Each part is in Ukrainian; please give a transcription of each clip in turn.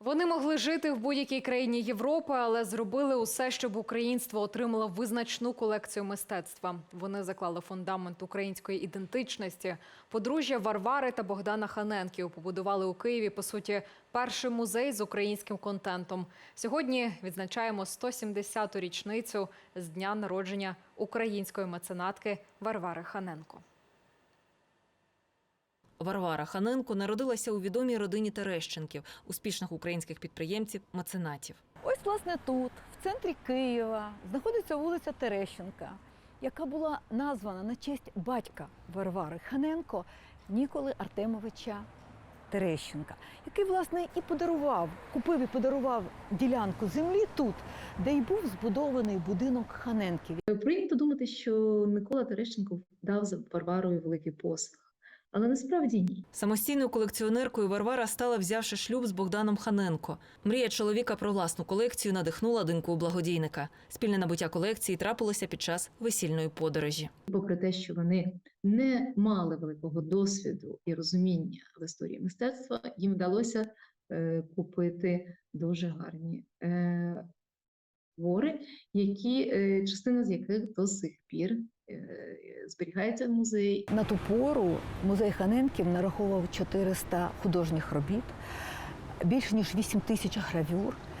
Вони могли жити в будь-якій країні Європи, але зробили усе, щоб українство отримало визначну колекцію мистецтва. Вони заклали фундамент української ідентичності. Подружжя Варвари та Богдана Ханенків побудували у Києві по суті перший музей з українським контентом. Сьогодні відзначаємо 170-ту річницю з дня народження української меценатки Варвари Ханенко. Варвара Ханенко народилася у відомій родині Терещенків, успішних українських підприємців, меценатів. Ось, власне, тут, в центрі Києва, знаходиться вулиця Терещенка, яка була названа на честь батька Варвари Ханенко Ніколи Артемовича Терещенка, який, власне, і подарував, купив і подарував ділянку землі тут, де й був збудований будинок Ханенків. Прийнято думати, що Микола Терещенко дав за Варварою великий посаг, але насправді ні. Самостійною колекціонеркою Варвара стала, взявши шлюб з Богданом Ханенко. Мрія чоловіка про власну колекцію надихнула доньку благодійника. Спільне набуття колекції трапилося під час весільної подорожі. Попри те, що вони не мали великого досвіду і розуміння в історії мистецтва, їм вдалося е, купити дуже гарні е, твори, які, е, частина з яких до сих пір зберігається музей. На ту пору музей Ханенків нараховував 400 художніх робіт, більш ніж 8 тисяч гравюр, е,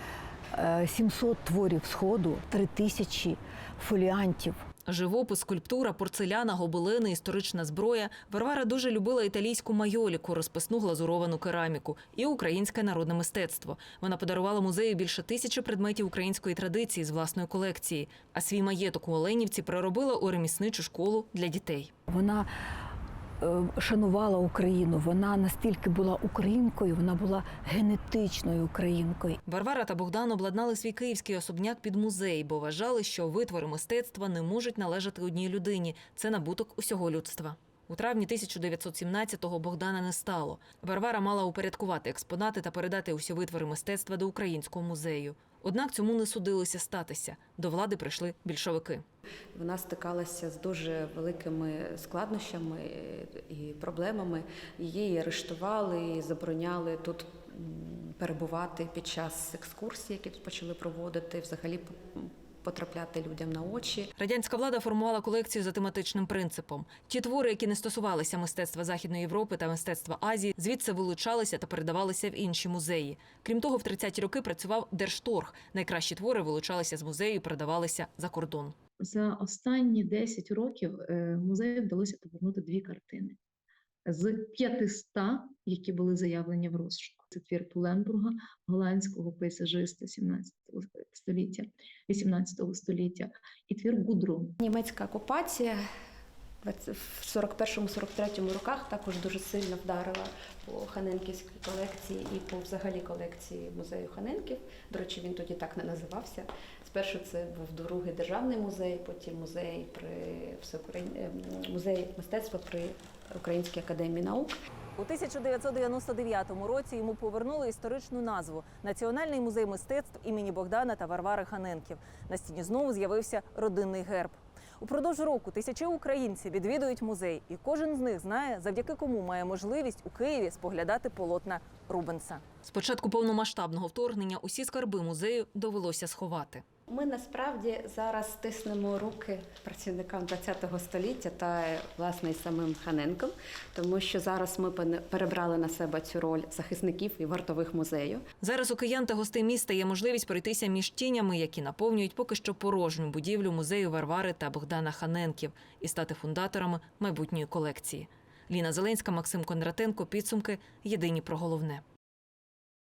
700 творів сходу, 3 тисячі фоліантів. Живопис, скульптура, порцеляна, гобелени, історична зброя. Варвара дуже любила італійську майоліку, розписну глазуровану кераміку і українське народне мистецтво. Вона подарувала музею більше тисячі предметів української традиції з власної колекції. А свій маєток у Оленівці переробила у ремісничу школу для дітей. Вона шанувала Україну, вона настільки була українкою, вона була генетичною українкою. Варвара та Богдан обладнали свій київський особняк під музей, бо вважали, що витвори мистецтва не можуть належати одній людині. Це набуток усього людства. У травні 1917-го Богдана не стало. Варвара мала упорядкувати експонати та передати усі витвори мистецтва до українського музею. Однак цьому не судилося статися. До влади прийшли більшовики. Вона стикалася з дуже великими складнощами і проблемами. Її арештували і забороняли тут перебувати під час екскурсій, які тут почали проводити, взагалі потрапляти людям на очі. Радянська влада формувала колекцію за тематичним принципом. Ті твори, які не стосувалися мистецтва Західної Європи та мистецтва Азії, звідси вилучалися та передавалися в інші музеї. Крім того, в 30-ті роки працював Держторг. Найкращі твори вилучалися з музею і передавалися за кордон. За останні 10 років е, музею вдалося повернути дві картини з 500, які були заявлені в розшук. Це твір Пуленбурга, голландського пейзажиста 17 століття, 18 століття, і твір Гудрун. Німецька окупація в 41-43 роках також дуже сильно вдарила по Ханенківській колекції і по взагалі колекції музею Ханенків. До речі, він тоді так не називався. Спершу це був другий державний музей, потім музей при ем, музей мистецтва при Українській академії наук. У 1999 році йому повернули історичну назву Національний музей мистецтв імені Богдана та Варвари Ханенків. На стіні знову з'явився родинний герб. Упродовж року тисячі українців відвідують музей, і кожен з них знає, завдяки кому має можливість у Києві споглядати полотна Рубенса. З початку повномасштабного вторгнення усі скарби музею довелося сховати. Ми насправді зараз стиснемо руки працівникам ХХ століття та власне і самим Ханенком, тому що зараз ми перебрали на себе цю роль захисників і вартових музею. Зараз у киян та гостей міста є можливість пройтися між тінями, які наповнюють поки що порожню будівлю музею Варвари та Богдана Ханенків, і стати фундаторами майбутньої колекції. Ліна Зеленська, Максим Кондратенко. Підсумки. Єдині про головне.